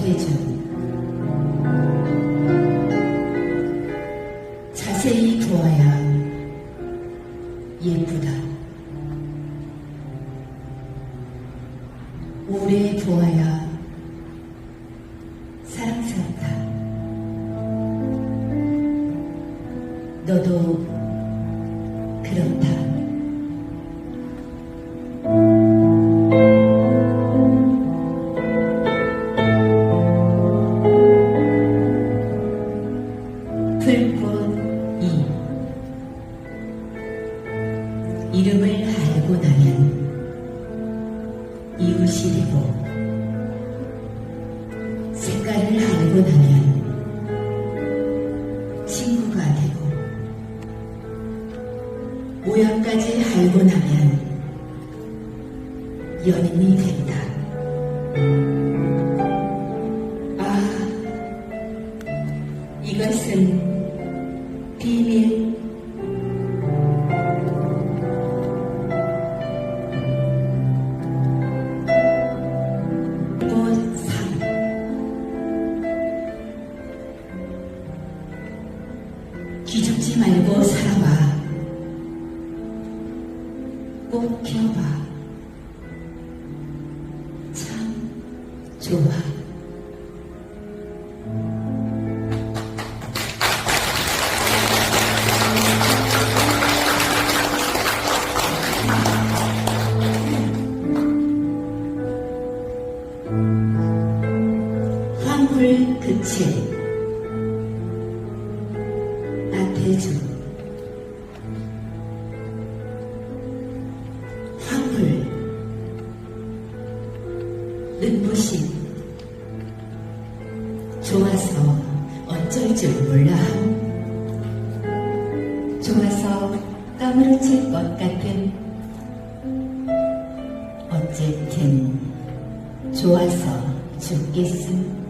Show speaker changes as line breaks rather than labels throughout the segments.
나태주 자세히 보아야 예쁘다. 오래 보아야 이름을 알고 나면 이웃이 되고 색깔을 알고 나면 친구가 되고 모양까지 알고 나면 꽃 피워봐. 참 좋아. 황홀 그칠 나태주 좋아서 어쩔 줄 몰라. 좋아서 까무러칠 것 같은 어쨌든 좋아서 죽겠음.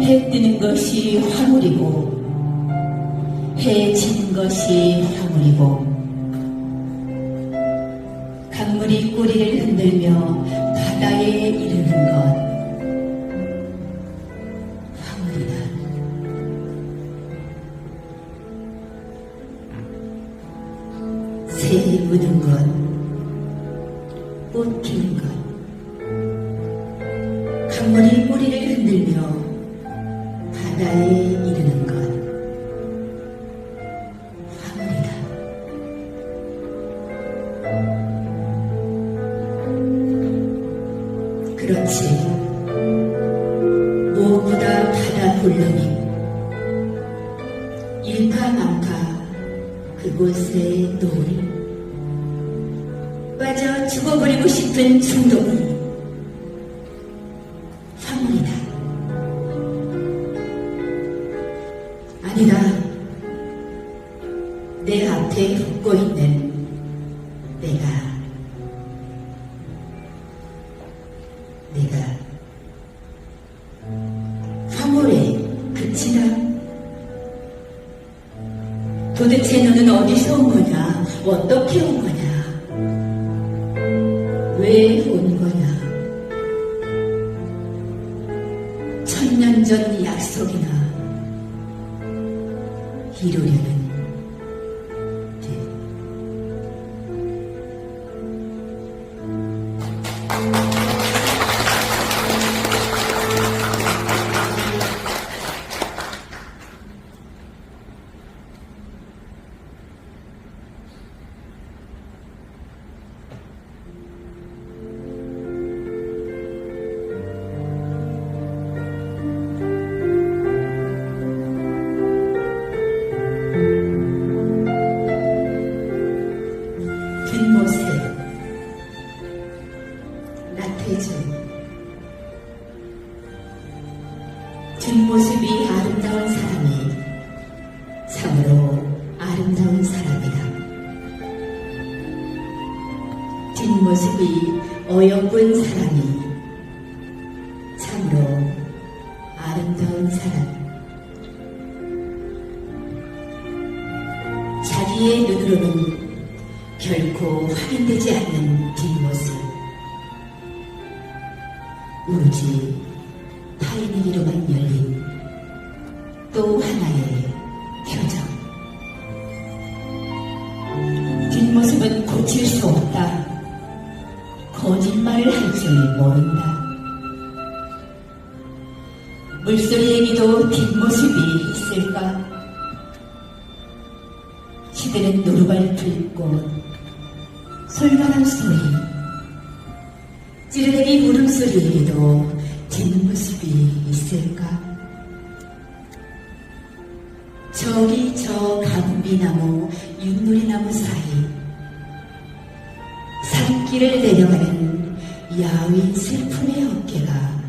해 뜨는 것이 화물이고 해 지는 것이 화물이고 강 물이 꼬리를 흔들며 바다에 이르는 것. 화물이다 새 우는 것 꽃 피는 것. 강물이 꼬리를 흔들며 바다에 그렇지. 무엇보다 바다 볼륨이 일파만파 그곳에 노을 빠져 죽어버리고 싶은 충동이 화물이다. 아니다. 내 앞에 웃고 있는 도대체 너는 어디서 온 거냐? 어떻게 온 거냐? 왜 온 거냐? 천년 전 약속이나 이루려는 듯. 뒷모습이 아름다운 사람이 참으로 아름다운 사람이다. 뒷모습이 어여쁜 사람이 참으로 아름다운 사람. 자기의 눈으로는 결코 확인되지 않는 뒷모습. 오로지 타인에게로만 열린 또 하나의 표정. 뒷모습은 고칠 수 없다. 거짓말을 할 줄 모른다. 물소리에게도 뒷모습이 있을까? 시대는 노루발 불꽃, 솔가람 소리, 찌르내기 울음소리에게도 뒷모습이 있을까? 저기 저 가무비나무, 윷놀이나무 사이 산길을 내려가는 야윈 슬픔의 어깨가